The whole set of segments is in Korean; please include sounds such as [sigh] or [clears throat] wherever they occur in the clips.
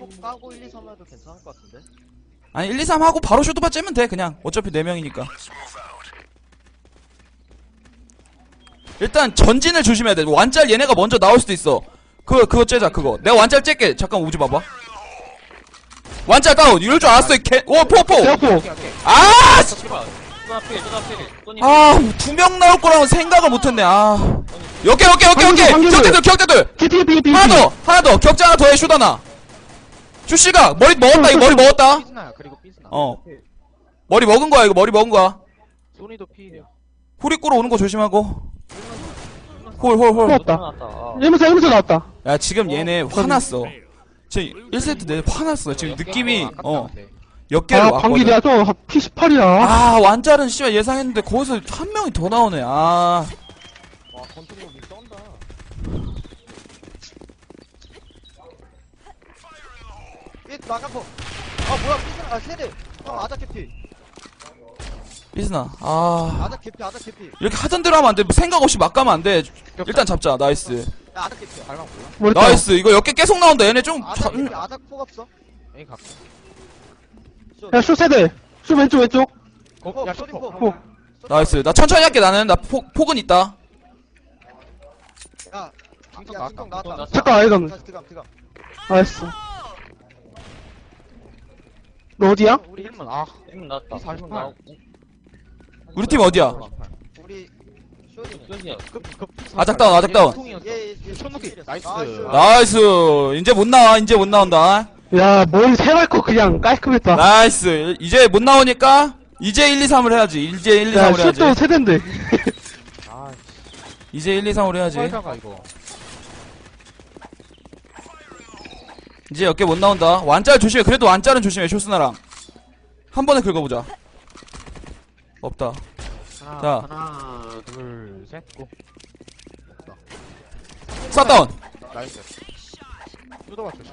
폭 까고 1, 2, 3 해도 괜찮을 것 같은데? 아니 1, 2, 3 하고 바로 쇼트바 째면 돼 그냥 어차피 4명이니까 일단 전진을 조심해야 돼 완짤 얘네가 먼저 나올 수도 있어 그거 그거 째자 그거 내가 완짤 째게 잠깐 우지 봐봐 완짤 다운 이럴 줄 알았어 이개오 포포 아 씨! 아, 두 명 나올 거라고 생각을 못했네. 아, 오케이, 오케이, 오케이, 오케이. 방금, 방금. 격자들, 격자들. 하나 더, 하나 더. 격자 하나 더해, 슈다나. 슈씨가 머리 먹었다, 이거 머리 먹었다. [laughs] 삐스나야 그리고 삐스나 어. 머리 먹은 거야, 이거 머리 먹은 거야. 소니도 피해요 후리꾸로 오는 거 조심하고. 홀, 홀, 홀. 고맙다 나왔다. 아. 일문서 일문서 나왔다 야, 지금 얘네 화났어. 지금 1세트 내 화났어. 지금 느낌이, 어, 역계로 아 왔거든. 내가 좀 P18이야 아, 완짤은 씨발 예상했는데 거기서 한 명이 더 나오네. 아. 와, 컨트롤이 쩐다. 삐, 나가포. 아, 뭐야, 삐스나, 아, 세대. 형, 아자 캐피. 삐스나. 아. 아자 캐피, 아자 캐피. 이렇게 하던 대로 하면 안 돼. 생각 없이 막 가면 안 돼. 일단 잡자. 나이스. 야, 아자 캐피야. 발망 몰라? 머리 나이스. 이거 역계 계속 나온다. 얘네 좀. 아자 자- 캐피, 아자 폭 없어? 에이 갖고 야쇼 세대 쇼 왼쪽 왼쪽 어, 야 쇼리 폭. 폭. 나이스. 나 천천히 할게. 나는. 나 폭, 폭은 있다. 야, 야, 나왔다 중턱 나왔다. 잠깐 아이감 다시 들어감, 들어감. 나이스 너 어디야? 우리 1문 아 문 나왔다. 이 48. 문 나오고. 우리 팀 어디야? 우리, 쇼리. 쇼리야. 급급 아작 다운, 아 작 다운. 예, 예, 예. 손목이 나이스 나이스. 이제 못 나와. 이제 못 나온다. 야 머리 세발거 그냥 깔끔했다 나이스. 이제 못 나오니까. 이제 1, 2, 3을 해야지. 이제 1, 2, 야 3을 해야지. 쇼도 세대인데 아 [laughs] 이제 1, 2, 3을 해야지. 빨다가 이거 이제 역계 못 나온다. 완짤 조심해. 그래도 완짤은 조심해. 쇼스나랑. 한 번에 긁어보자. 없다. 하나 자. 하나 둘 셋고 쐈다운. 나이스 뜯어봐 조심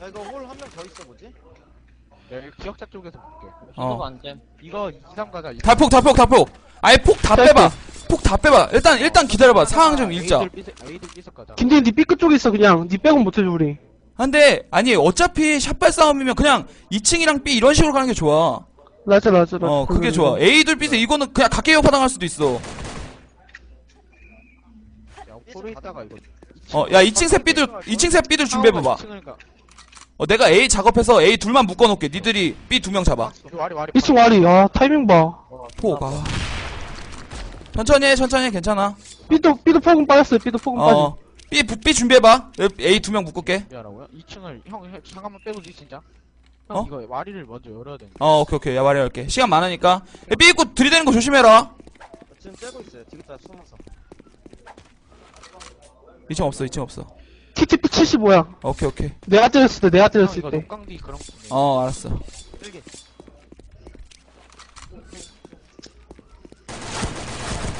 야, 이거 홀 한 명 더 있어, 뭐지? 야 이거 기억자 쪽에서 볼게 어. 안 됨. 이거 2, 3 가자 2, 달폭, 달폭, 달폭. 아예 폭 다 빼봐. 폭 다 빼봐. 일단, 일단 기다려봐. 상황 좀 읽자. 에이들 삐석 가자 김대현 니 삐끗 쪽에 있어 그냥 니 빼곤 못해줘 우리 근데, 아니, 어차피 샷발 싸움이면 그냥 2층이랑 B 이런 식으로 가는 게 좋아. 맞아 맞아 맞아. 어, 그게 좋아. A들 B세 이거는 그냥 각계역 파당할 수도 있어. 야 포로 있다가 이거 어, 야, 2층 새 B들, 2층 새 B들 준비해봐봐. 어, 내가 A 작업해서 A 둘만 묶어놓을게. 니들이 B 두 명 잡아. 와리 와리 2층 와리 아 타이밍 봐 포, 가. 천천히 해, 천천히 해, 괜찮아. 삐도 삐도 폭은 빠졌어요 삐도 폭은 빠져 어, B, B 준비해봐. A 두 명 묶을게. 미안하고요 2층을 형 형, 잠깐만 빼보지 진짜 어? 형 이거 와리를 먼저 열어야 돼 어, 오케이, 오케이. 야, 말해 할게. 시간 많으니까. 야, B 입고 들이대는 거 조심해라. 지금 째고 있어요. 디귿자 숨어서. 2층 없어, 2층 없어. 삐 75야 오케이, 오케이. 내가 때렸을 때 내가 형 때렸을 이거 때 녹강디 그런 거 어, 알았어. 일기.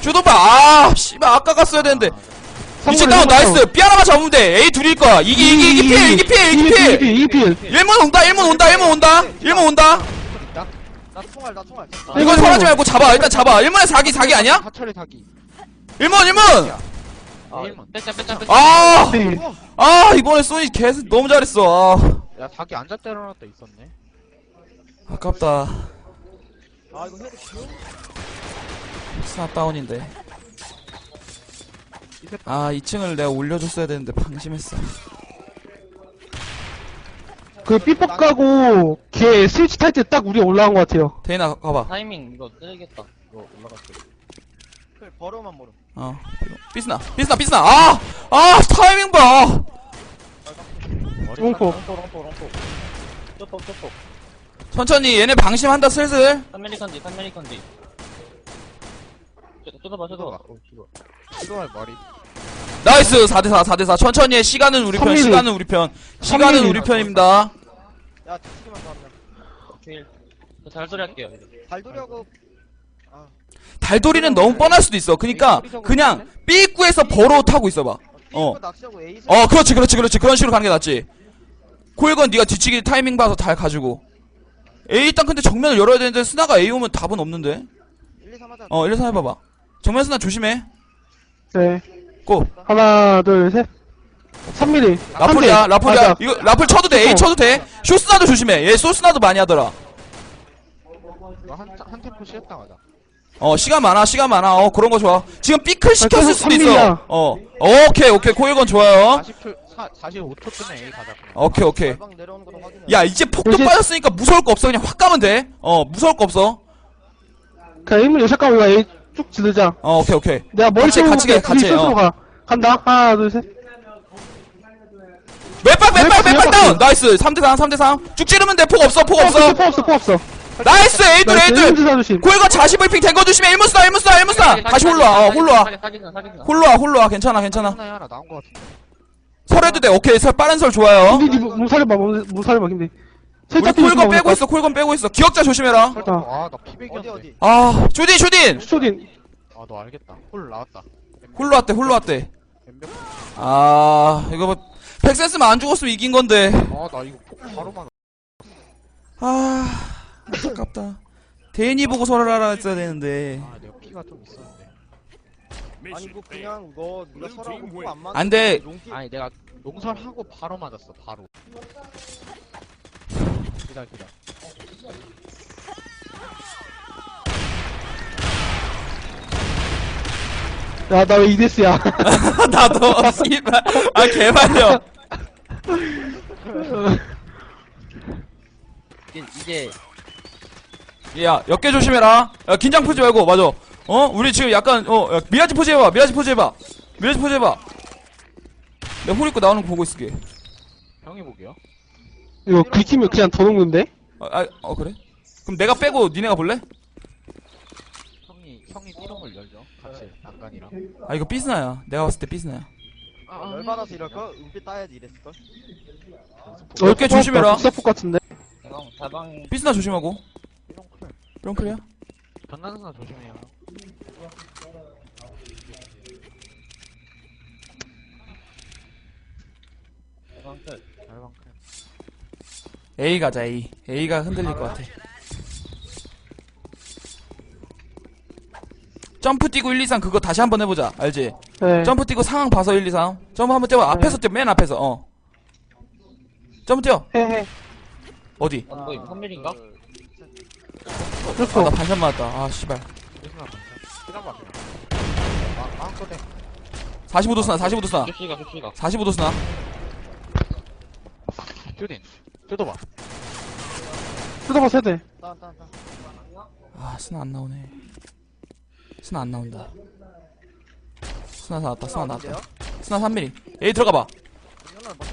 쇼도바, 아, 씨발, 아까 갔어야 되는데. 미친 다운, 나이스. B 하나만 잡으면 돼. A 둘일 거야. 이기, 이기, 이기 필, 이기 필, 이기 필 1문 온다, 1문 온다, 1문 온다. 1문 온다. 나 총알, 나 총알. 이거 설하지 말고 잡아. 일단 잡아. 1문에 사기, 사기 아니야? 사철의 사기 1문, 1문! 아, 일문. 뺐자, 뺐자, 뺐자. 아! 네. 아, 이번에 소니 개 너무 잘했어. 아, 야 사기 앉아 때려놨다 있었네 아깝다. 아, 이거 귀여워. 스나 다운인데. 아, 2층을 내가 올려줬어야 되는데 방심했어. 그 삐폭 가고 걔 스위치 탈 때 딱 우리 올라간 것 같아요 대인아, 가봐. 타이밍 이거 뜨겠다. 이거 올라갔어. 그래, 버려만 모름. 어. 삐스나, 삐스나, 삐스나. 아! 아, 타이밍 봐! 롱포 롱포, 롱포, 롱포. 쪼폭, 쪼폭. 천천히, 얘네 방심한다, 슬슬. 3mm 컨디, 3mm 컨디. 어, 머리 나이스! 4대4, 4대4. 천천히 해. 시간은 우리 편, 3mm. 시간은 우리 편. 시간은 3mm. 우리 편입니다. 야, 뒤치기만 더 하면. 오케이. 저잘 소리 할게요. 달도려고. 아, 달돌이는 너무 뻔할 수도 있어. 그니까, 그냥, B구에서 버로 타고 있어봐. 어. 어. 낚시하고 A 선. 어, 그렇지, 그렇지, 그렇지. 그런 식으로 가는 게 낫지. 코일건 네가 뒤치기 타이밍 봐서 잘 가지고. A 일단 근데 정면을 열어야 되는데 스나가 A 오면 답은 없는데. 1, 2, 3 하자. 어, 1, 2, 3 해봐봐. 정면 스나 조심해. 네. 고. 하나 둘 셋. 3mm. 라플이야 라플이야 이거 라플 쳐도 돼. A 쳐도 돼. 쇼스나도 조심해. 얘 쇼스나도 많이 하더라. 너한 한 템포 쉬었다 가자. 어 시간 많아 시간 많아. 어 그런 거 좋아. 지금 삐클 시켰을 계속 수도 있어. 선민이야. 어. 오케이 오케이. 코일건 좋아요. 40초 45초 전에 A 가자. 그냥. 오케이 오케이. 달방 내려오는 거로 확인해. 야 이제 폭도 이제- 빠졌으니까 무서울 거 없어. 그냥 확 가면 돼 어 무서울 거 없어. 그냥 1mm 요샷 가면 A 쭉 지르자. 어 오케이 오케이 내가 머리 같이, 같이 가, 같이, 어. 가. 간다. 하나, 둘, 셋. 왼발 왼발, 왼발 다운. 나이스 3대3 3대3 쭉 찌르면 돼 폭 없어 폭포 없어 없어, 포 없어, 포 없어. 나이스 에이들 에이들 일문지 사주심. 코일건 자시블 핑 된거 조심해 1무스나 1무스나 1무스나 다시 홀로와 어 홀로와 홀로와 홀로와 괜찮아 괜찮아 하나에 하나 나온 거 같은데. 설해도 돼 오케이 설 빠른 설 좋아요 근데 니 무사려봐, 무사려봐, 근데. 우리 콜건 빼고 있어 콜건 빼고 있어 기억자 조심해라. 어. 아나 피백이었는데. 어디 어디 아 슈딘 슈딘 쇼딘. 아 너 알겠다. 홀 나왔다. 홀로 왔대 홀로 왔대. 아 이거 뭐 백센스만 안 죽었으면 이긴 건데 아 나 이거 폭 바로만. 아 아깝다 대인이 보고 설을 하라 했어야 되는데 아 내가 피가 좀 있었는데. 아니 뭐 그냥 너 네가 설하고 뭐안 맞는 안 돼. 아니 내가 농설하고 바로 맞았어 바로. 기다 기다. 야, 나 왜 이데스야. [laughs] 나도 씨발. 아 개발려. 이제 야 역계 조심해라. 야 긴장 풀지 말고 맞아. 어? 우리 지금 약간 어 야, 미라지 포즈 해봐 미라지 포즈 해봐. 미라지 포즈 해봐. 내가 홀 입고 나오는 거 보고 있을게. 형이 보기요. 이거 긁히면 그냥 더 녹는데? 아, 아, 어 그래? 그럼 내가 빼고 니네가 볼래? 형이 형이 삐롱을 열죠. 같이 난간이랑. 아 이거 삐스나야 내가 봤을 때 삐스나야 아, 열받아서 이럴까? 은빛 따야지 이랬을걸? 어, 몇개 조심해라. 수사폭 같은데? 다방 다방 삐스나 조심하고 삐롱 클. 뿅클이야? 전난사 조심해요. 다방 끝 알방 클. A 가자 A A가 흔들릴 것 같아 점프 뛰고 1, 2, 3 그거 다시 한번 해보자 알지? 네. 점프 뛰고 상황 봐서 1, 2, 3 점프 한번 뛰어 앞에서 뛰어 맨 앞에서 어 점프 뛰어 해, 해. 어디? 안 보임 3mm인가? 아, 그렇고. 나 반샷 맞았다 아 씨발. 아 마음껏 해. 45도 스나 45도 스나 쇼시가 쇼시가 45도 스나 쭈딘. 쭈도봐. 뜯어봐, 세대. 아 스나 안 나오네 스나 안 나온다 스나 나왔다 스나 나왔다 스나 3mm A 들어가봐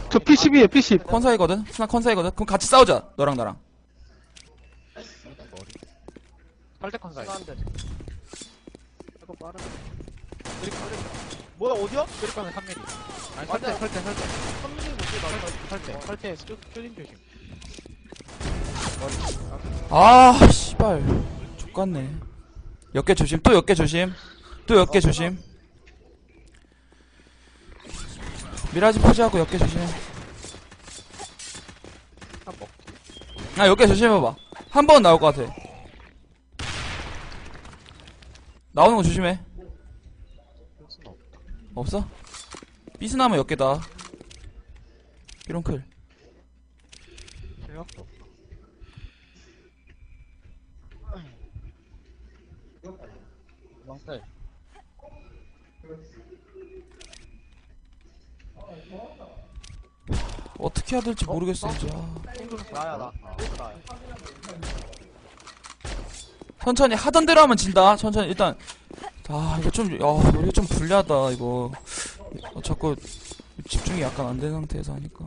저 P10이에요, P10. 컨사이거든? 스나 컨사이거든? 그럼 같이 싸우자 너랑 나랑 머리. 팔대 컨사이. 이거 뭐야 어디야? 쓰리깡에 3mm. 아니. 설대 설대 설대. 3mm 못해 나 설대 설대 쭈 쭈딘 조심. 아 씨발 족같네 역계 조심 또 역계 조심 또 역계 조심 미라지 포즈하고 역계 조심. 아 역계 조심해봐 한 번 나올 것 같아 나오는 거 조심해. 없어? 삐롱클 실력도 없다. 다방 끝 어떻게 해야 될지 모르겠어 아. 나야 나 천천히 하던 대로 하면 진다. 천천히 일단 아 이거 좀 아, 이거 좀 불리하다 이거. 어, 자꾸 집중이 약간 안 된 상태에서 하니까.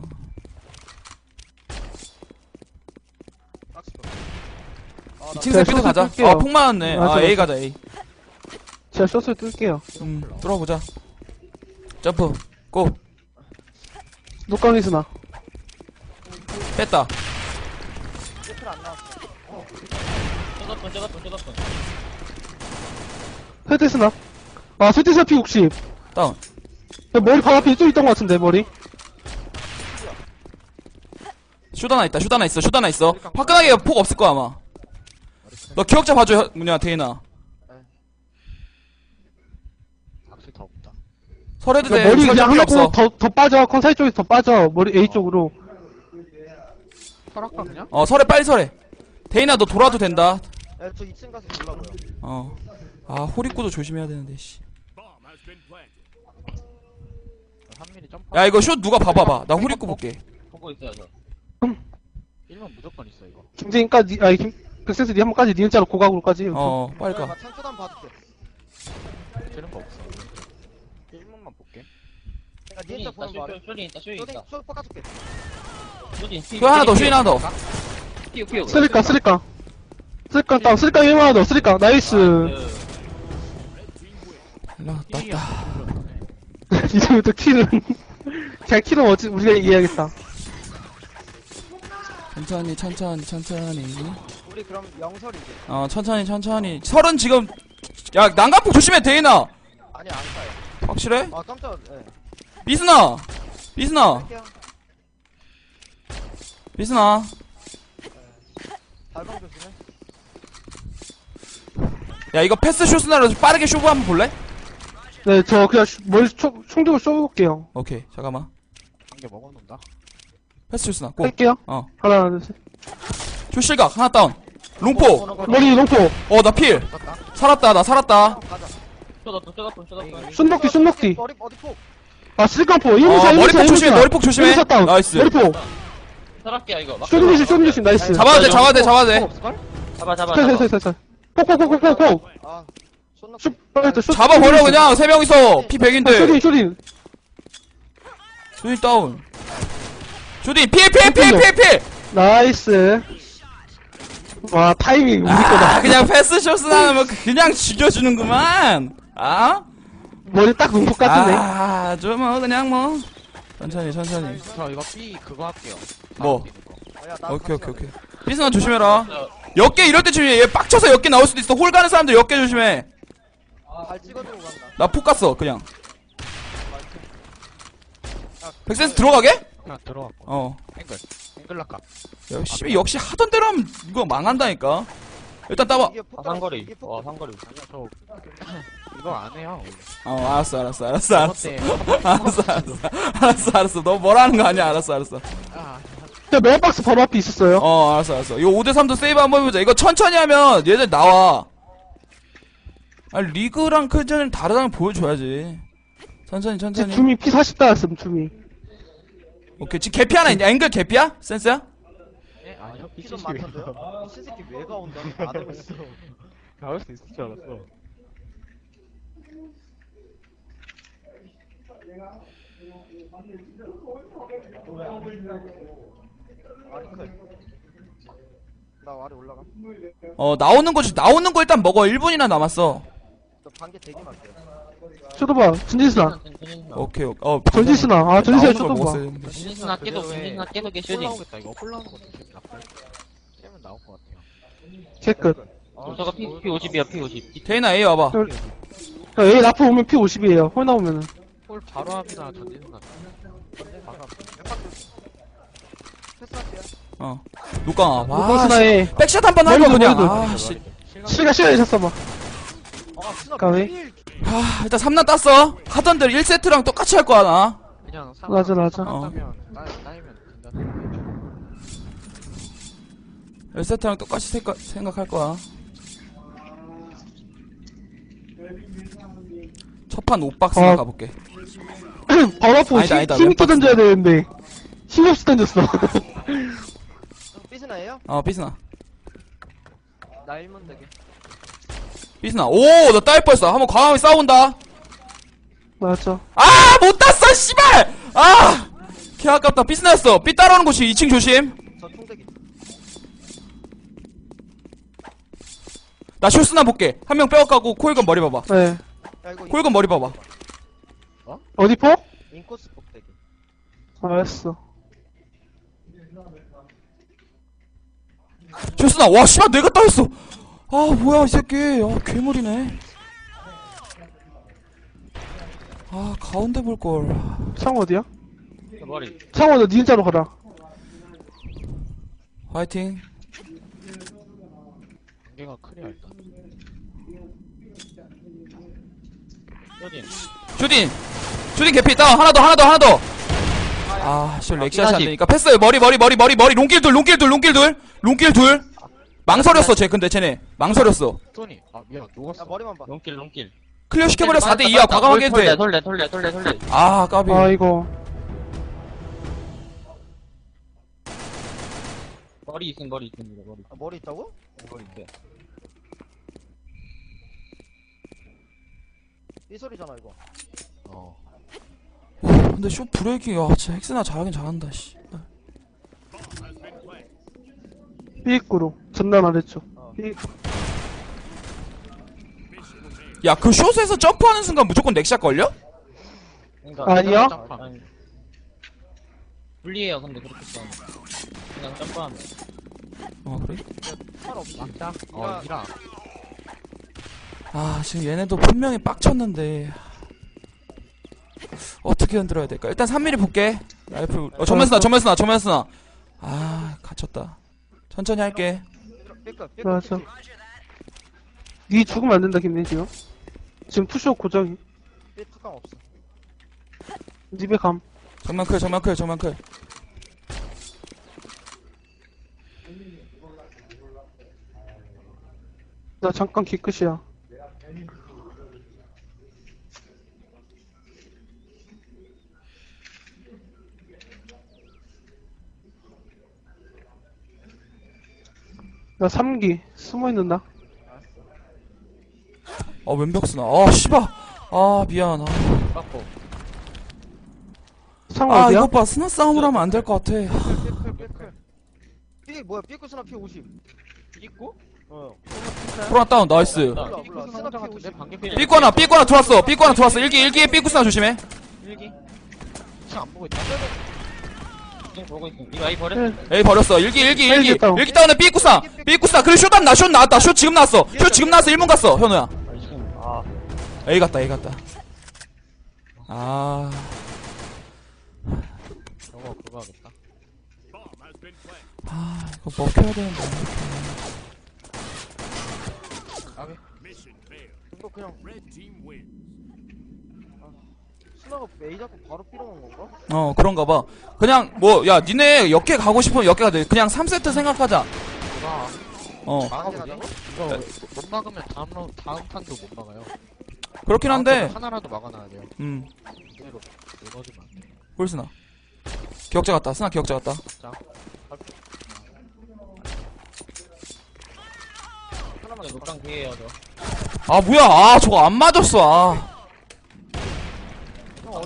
아, 2층 제가 세피드 가자. 쏠게요. 아, 폭 맞았네. 맞아, 아, A 맞아. 가자, A. 제가 숏을 뜰게요. 음, 뚫어보자. 점프, 고. 녹강이스나. 뺐다. 끝을 안 나왔어 쩌갔던 쩌갔던 쩌갔던 헤드 스나. 아, 스티스나 P60. 다운. 야, 머리 바로 앞에 또 있던 것 같은데, 머리. 슛 하나 있다, 슛 하나 있어, 슛 하나 있어. 화끈하게 폭 없을 거야, 아마. 너 기억자 봐줘, 혀- 뭐냐, 데이나. 악실 더 없다. 설해도 돼. 머리 설정 그냥 하고 없어. 더, 더 빠져. 컨사이 쪽에서 더 빠져. 머리 A 쪽으로. 설악가 그냥? 어, 설해, 빨리 설해. 데이나, 너 돌아도 된다. 야, 저 2층 가서 놀라고요. 어. 아, 호리꼬도 조심해야 되는데, 씨. 3mm 점프 야, 이거 슛 누가 봐봐봐. 나 호리꼬 볼게. 보고 있어요 저 1번 무조건 있어 이거 김재인까지, 아니, 김, 백센스 니 한번까지 니은자로 고각으로까지. 어, 빨리 가. 나 창초단 봐줄게. 되는 거 없어 1문만 볼게 야, 쇼딘 니은자 있다 보는 말해. 쇼딘 있다 쇼딘 있다 쇼 깎아줄게. 쇼딘 슛 하나 더, 슛 하나 더. 피우 피우 쓰리까, 쓰리까. 쓰리까, 다운, 쓰리까 1만 원 더, 쓰리까. 나이스. 땄다. 이제부터 킬은. 그냥 킬은 어찌, 우리가 이겨야겠다. 천천히, 천천히, 천천히. 우리 그럼 영설이지. 어, 천천히, 천천히. 설은 지금, 야, 난간폭 조심해, 데이나. 아니, 안 사요. 확실해? 아, 깜짝, 예. 비스나! 비스나! 할게요. 비스나! 달방 조심해. 야, 이거 패스 슛스나로 빠르게 쇼부 한번 볼래? 네, 저 그냥 슈- 머리 총, 총 들고 쏘볼게요. 오케이, 잠깐만. 한 개 먹어놓는다 패스 슛스나, 고. 할게요. 어. 하나, 둘, 셋. 슛 실각, 하나 다운. 롱포! 머리 농포. 어, 나 필! 썼다 살았다, 나 살았다. 쏜먹기, 쏜먹기. 머리, 어디 폭? 아. 1문사, 어, 1문사, 머리폭 조심해, 머리폭 조심해. 다운. 나이스. 머리폭. 살았게야 이거 막 쇼딩 조심, 조심, 나이스. 잡아야 돼, 잡아야 돼, 잡아야 폭 돼. 잡아 잡아 잡아 살, 살, 살. 폭폭 폭 폭 폭 폭. 아, 손 슛, 빨리 슛. 잡아버려, 그냥. 세 명이서. 피 아, 쇼딩, 100인데. 쇼딩. 쇼딩 다운. 쇼딩, 피해, 피해, 피해, 피해, 피해! 나이스. 와, 타이밍 우리 아, 거다. 그냥 패스 슛스나 하면 그냥 죽여주는구만. 아? 머리 딱 농포 같은데. 아, 좀 뭐, 그냥 뭐. 천천히, 천천히. 저 이거 B 그거 할게요 뭐? 아, 야, 나 오케이, 오케이. 오케이. 피스나 조심해라. 역계 이럴 때 조심해. 얘 빡쳐서 역계 나올 수도 있어. 홀 가는 사람들 역계 조심해. 발 찍어주고 간다. 나폭 갔어, 그냥. 백센스 들어가게? 그냥 들어갔고 어. 앵글 앵글 락가 역시, 역시 하던 대로 하면 이거 망한다니까. 일단 따봐. 이게 아, 상거리 와 상거리 아니야 저 [clears throat] 이거 안 해요 어, 알았어, 알았어, 알았어, 알았어. 때 [laughs] 알았어, 알았어. 알았어, 알았어. 너 뭐라는 거 아니야. 알았어, 알았어. 아, 저 메인 박스 바로 앞에 있었어요. 어, 알았어, 알았어. 이거 5대3도 세이브 한번 해보자. 이거 천천히 하면 얘들 나와. 아, 리그랑 크전은 다르다는 걸 보여줘야지. 천천히, 천천히. 줌이 P40 달았음, 줌이. 오케이. 지금 개피 하나 있냐? 앵글 개피야? 센스야? 예? 아니요 피좀 B70 많던데요? 이 신새끼 왜 가온다? 안 하고 있어. 나올 수 있을 줄 알았어 클. 나 아래 올라가. 어, 나오는 거, 주- 나오는 거 일단 먹어. 1분이나 남았어. 저 반개 대기 맞게. 쇼도봐, 전지스나. 오케이, 오케이. 어, 전지스나. 아, 전지스나 나오는 걸 쇼도봐. 먹었어야 되는데. 진진스나 계속 진진스나 개 쇼딩 올라오겠다 이거 올라오는 것도 지금 나쁠 깨면 나올 것 같아요 개끝. 어, 저거 P, P50이야 P50 데이나 A 와봐. 야, A 라프 오면 P50이에요. 홀 나오면은. 홀 바로 앞이나 전진수 같아 바로 앞 패스할게요. 어. 누가 와. 루퍼스나에 백샷 한 번 하고 머리도, 그냥. 아, 씨. 시가 시가 있었어 봐. 아, 스나 가위? 필. 아, 일단 3란 땄어. 하던 대로 1세트랑 똑같이 할 거야, 나. 그냥 상 맞아, 맞아. 상관하면 따- 따이면 된다 1세트랑 똑같이 생각, 생각할 거야. 첫판 5박스만 어. 가볼게. [clears throat] 바로 앞으로 아니다, 힘- 아니다. 힘있게 왼박스. 던져야 되는데. 힘 없이 던졌어. 삐스나예요? 어, 삐스나. 나 1문 되게. 삐스나. 오, 나 따일 뻔했어. 한번 과감하게 싸운다. 맞아. 아, 못 땄어, 씨발! 아! 개 아깝다. 삐스나였어. 삐 따라오는 곳이 2층 조심. 저 총대기. 나 쇼스나 볼게. 한 명 빼앗가고 코일건 머리 봐봐. 네. 야, 이거 코일건 머리 봐봐. 어디 포? 인 코스 폭대기. 알았어. 쇼스나. 와, 씨발, 내가 따였어. 아, 뭐야, 이 새끼. 아, 괴물이네. 아, 가운데 볼걸. 창 어디야? 머리 창 어디 니은자로 가라. 화이팅. 관계가 크리야 일단 쇼딘. 슈팅 개피 다운 하나 더 하나 더 하나 더아씨 렉샷이 안 되니까 패스 머리 머리 머리 머리 머리 롱길 둘 롱길 둘 롱길 둘 롱길 둘 망설였어 쟤. 근데 쟤네. 망설였어. 소니. 아, 미안. 야 녹았어. 머리만 봐. 롱길 롱길 클리어 시켜버려. 4대2야 과감하게 해도 돌래 돌래 돌래 돌래 돌래. 돼아 까비. 아이고. 머리 있음 머리 있습니다 머리 아, 머리 있다고? 머리 있어요. 이 소리잖아 이거. 어. 근데 쇼 브레이킹 야. 진짜 헥스나 잘하긴 잘한다 씨 삐꾸로. 전날 말했죠. 어. 삐, 야, 그 숏에서 점프하는 순간 무조건 넥샷 걸려? 그러니까 아니요. 아니. 불리해요 근데 그렇게 싸우면 그냥 점프하면 어, 그래? 막자. 어, 야. 이랑. 아, 지금 얘네도 분명히 빡쳤는데. 어떻게 흔들어야 될까? 일단 3mm 볼게. 라이플, 어, 정면 쓰나, 정면 쓰나, 정면 쓰나. 아, 갇혔다. 천천히 할게. 삐끗 삐끗 맞아. 니 죽으면 안 된다, 김민지요. 지금 푸쇼 고정이. 삐특감 없어 집에 감. 정면 클, 정면 클, 정면 클. 나 잠깐 기끝이야. 나 3기 숨어 있는다. 아, 왼벽 쓰나. 아, 씨발. 아, 미안. 아, 깎고. 상아 어디야? 이것 봐. 스나 싸움을 하면 안 될 것 같아. 삐끗 삐끗 삐 뭐야 삐끗 스나 피 50. 있고? 어 프로나 다운, 나이스. 몰라 몰라 삐끗은 스나 혼자 피 같은데 50. 방금 삐꾸 하나, 삐꾸 하나 들어왔어. 삐꾸 하나 들어왔어. 일기, 일기에 삐꾸 쓰나 조심해. 일기 지금 안 보고 있다. 보고 이거 아이 버렸어 에이 버렸어. 일기 일기 일기. 일기 다운. 일기 다운에 삐꾸싸 삐꾸싸 그래 쇼단 나쇼 나왔다. 쇼 지금 나왔어. 쇼 지금 나왔어. 1문 갔어. 현우야. 지금 아. A 갔다 A 갔다. 아. 저거 그거 하겠다. 아, 이거 먹혀야 되는데. 까비. 이거 그냥 아, 스나가 A 잡고 바로 삐롱한 건가? 어 그런가 봐. 그냥 뭐 야 니네 역계 가고 싶으면 역계 가돼. 그냥 3세트 생각하자. 어. 막아보지. 가자고? 이거 못 막으면 다음 라 다음 판도 못 막아요. 그렇긴 한데. 다음 판은 하나라도 막아놔야 돼요. 음. 그대로 무너지면 안 돼. 홀스나 기억자 같다. 스나 기억자 같다. 하나만 뒤에요 저. 아 뭐야. 아 저거 안 맞았어. 아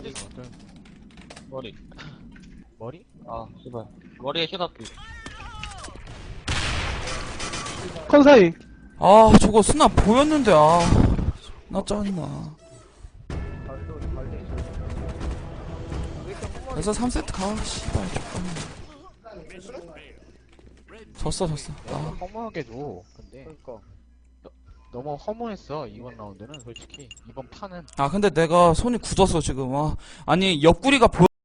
있어? 머리 머리? 아 씨발 머리에 슛앞이 컨사이. 아 저거 스나 보였는데 아나 짜증나 그래서 3세트 가 씨발 족같네 졌어 졌어 아. 너무 허무하게 줘. 근데 그러니까 너무 허무했어 이번 라운드는. 솔직히 이번 판은. 아 근데 내가 손이 굳었어 지금. 아 아니 옆구리가 보